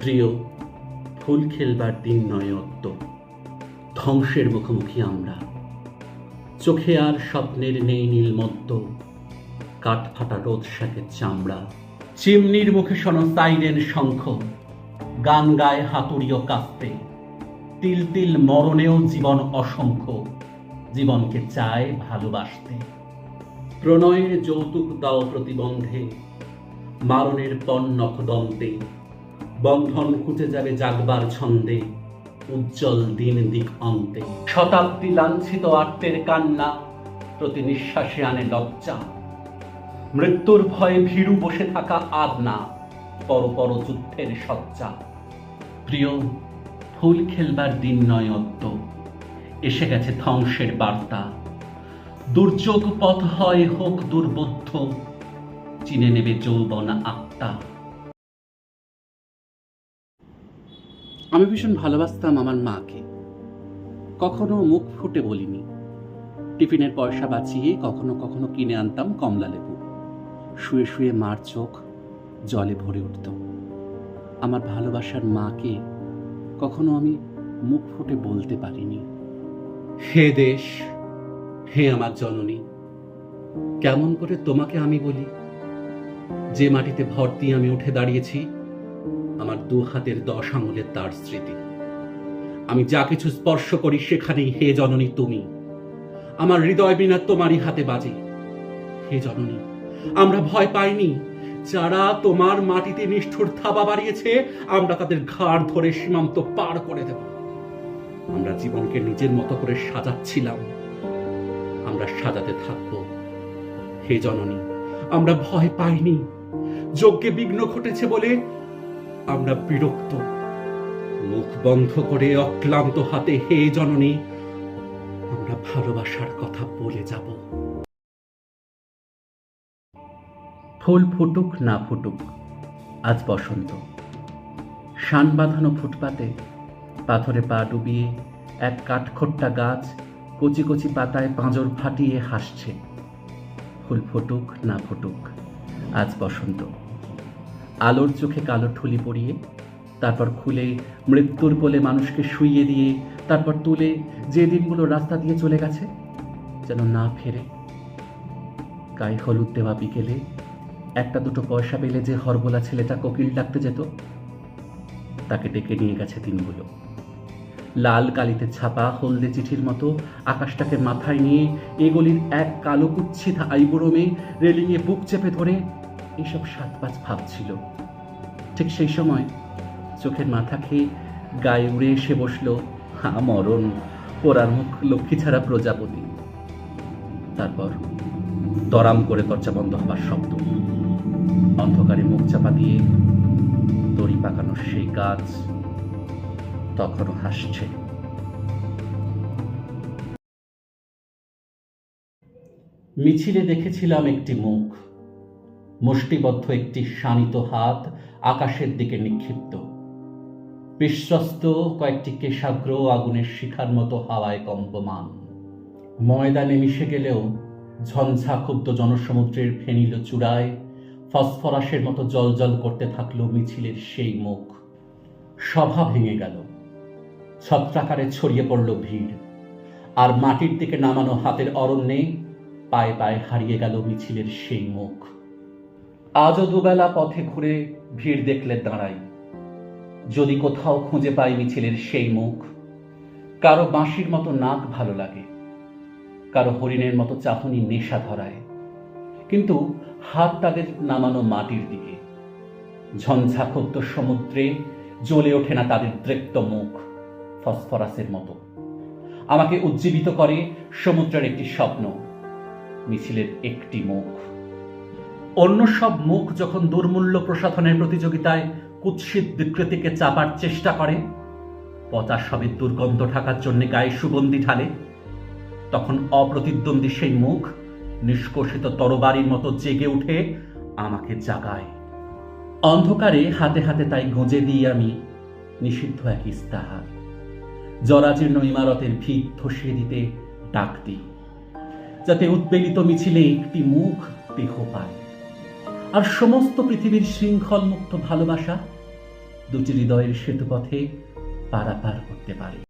প্রিয়, ফুল খেলবার দিন নয় অত্ত ধ্বংসের মুখোমুখি আমরা। চোখে আর স্বপ্নের নেই নীলমদ্দ কাঠ ফাটা রোদ শাকের চামড়া। চিমনির মুখে শোনো সাইরেন শঙ্খ। গান গায় হাতুড়িও কাঁপতে। তিল তিল মরণেও জীবন অসংখ্য। জীবনকে চায় ভালোবাসতে। প্রণয়ের যৌতুক দাও প্রতিবন্ধে। মারণের পণ নখদন্তে বন্ধন খুঁজে যাবে জাগবার ছন্দে, উজ্জ্বল দিন দিক অন্তে শতাব্দী লাঞ্ছিত আত্মের কান্না প্রতি নিঃশ্বাসে আনে লজ্জা। মৃত্যুর ভয়ে ভীরু বসে থাকা আর না পর পর যুদ্ধের সজ্জা প্রিয়, ফুল খেলবার দিন নয় অদ্য, এসে গেছে ধ্বংসের বার্তা। দুর্যোগ পথ হয় হোক দুর্বোধ্য, চিনে নেবে যৌবন আত্মা। আমি ভীষণ ভালোবাসতাম আমার মাকে। কখনো মুখ ফুটে বলিনি। টিফিনের পয়সা বাঁচিয়ে কখনো কখনো কিনে আনতাম কমলা লেবু। শুয়ে শুয়ে মার চোখ জলে ভরে উঠত। আমার ভালোবাসার মাকে কখনো আমি মুখ ফুটে বলতে পারিনি। হে দেশ, হে আমার জননী, কেমন করে তোমাকে আমি বলি? যে মাটিতে ভর দিয়ে আমি উঠে দাঁড়িয়েছি আমার দু হাতের দশ আঙুলের তার স্মৃতি। আমি যা কিছু স্পর্শ করি সেখানেই হে জননী তুমি। আমার হৃদয় বিনা তোমারই হাতে বাজে। হে জননী, আমরা ভয় পাইনি। যারা তোমার মাটিতে নিষ্ঠুর থাবা বাড়িয়েছে, আমরা তাদের ঘাড় ধরে সীমান্ত পার করে দেব। আমরা জীবনকে নিজের মতো করে সাজাচ্ছিলাম। আমরা সাজাতে থাকব। হে জননী, আমরা ভয় পাইনি। যজ্ঞে বিঘ্ন ঘটেছে বলে আমরা বিরক্ত। মুখ বন্ধ করে অক্লান্ত হাতে, হে জননী, আমরা ভালোবাসার কথা বলে যাব। ফুল ফুটুক না ফুটুক, আজ বসন্ত। শান বাঁধানো ফুটপাতে পাথরে পা ডুবিয়ে এক কাঠখোট্টা গাছ কচি কচি পাতায় পাঁজর ফাটিয়ে হাসছে। ফুল ফুটুক না ফুটুক, আজ বসন্ত। আলোর চোখে কালো ঠুলি পরিয়ে, তারপর খুলে মৃত্যুর কোলে মানুষকে শুইয়ে দিয়ে, তারপর তুলে যে দিনগুলো রাস্তা দিয়ে চলে গেছে, যেন না ফেরে। গায়ে হলুদ দেওয়া বিকেলে একটা দুটো পয়সা পেলে যে হরবোলা ছেলেটা কোকিল ডাকতে যেত, তাকে ডেকে নিয়ে গেছে দিনগুলো। লাল কালিতে ছাপা হলদে চিঠির মতো আকাশটাকে মাথায় নিয়ে এগুলির এক কালো কুচ্ছিত আইবুড়ো মেয়ে রেলিংয়ে বুক চেপে ধরে এসব সাত পাঁচ ভাবছিল ঠিক সেই সময় চোখের মাথা খেয়ে গায়ে উড়ে এসে বসল, হা, মরণ, পোড়ার মুখ, লক্ষ্মী ছাড়া প্রজাপতি। তারপর দরাম করে দরজা বন্ধ হবার শব্দ। অন্ধকারে মুখ চাপা দিয়ে দড়ি পাকানো সেই গাছ তখনও হাসছে। মিছিলে দেখেছিলাম একটি মুখ। মুষ্টিবদ্ধ একটি শানিত হাত আকাশের দিকে নিক্ষিপ্ত। বিশ্বস্ত কয়েকটি কেশাগ্র আগুনের শিখার মতো হাওয়ায় কম্পমান। ময়দানে মিশে গেলেও ঝঞ্ঝা ক্ষুব্ধ জনসমুদ্রের ফেনিল চূড়ায় ফসফরাসের মতো জলজল করতে থাকল মিছিলের সেই মুখ। সভা ভেঙে গেল। ছত্রাকারে ছড়িয়ে পড়ল ভিড়। আর মাটির দিকে নামানো হাতের অরণ্যে পায়ে পায়ে হারিয়ে গেল মিছিলের সেই মুখ। আজও দুবেলা পথে ঘুরে ভিড় দেখলে দাঁড়াই। যদি কোথাও খুঁজে পাই মিছিলের সেই মুখ, কারও বাঁশির মতো নাক ভালো লাগে, কারও হরিণের মতো চাহনি নেশা ধরায়। কিন্তু হাত তাদের নামানো মাটির দিকে ঝঞ্ঝাক্ষুব্ধ সমুদ্রে জ্বলে ওঠে না তাদের দৃপ্ত মুখ, ফসফরাসের মতো। আমাকে উজ্জীবিত করে সমুদ্রের একটি স্বপ্ন, মিছিলের একটি মুখ। অন্য সব মুখ যখন দুর্মূল্য প্রসাধনের প্রতিযোগিতায় কুৎসিত বিকৃতিকে চাপার চেষ্টা করে পচা সবের দুর্গন্ধ ঢাকার জন্য গায়ে সুগন্ধি ঢালে, তখন অপ্রতিদ্বন্দ্বী সেই মুখ নিষ্কষিত তরবারির মতো জেগে উঠে আমাকে জাগায়। অন্ধকারে হাতে হাতে তাই গুঁজে দিই আমি নিষিদ্ধ এক ইস্তাহার। জরাজীর্ণ ইমারতের ভিত ধসিয়ে দিতে ডাক দিই, যাতে উদ্বেলিত মিছিলে একটি মুখ দেহ পায়। আর সমস্ত পৃথিবীর শৃঙ্খল মুক্ত ভালোবাসা দুটি হৃদয়ের সেতুপথে পারাপার করতে পারে।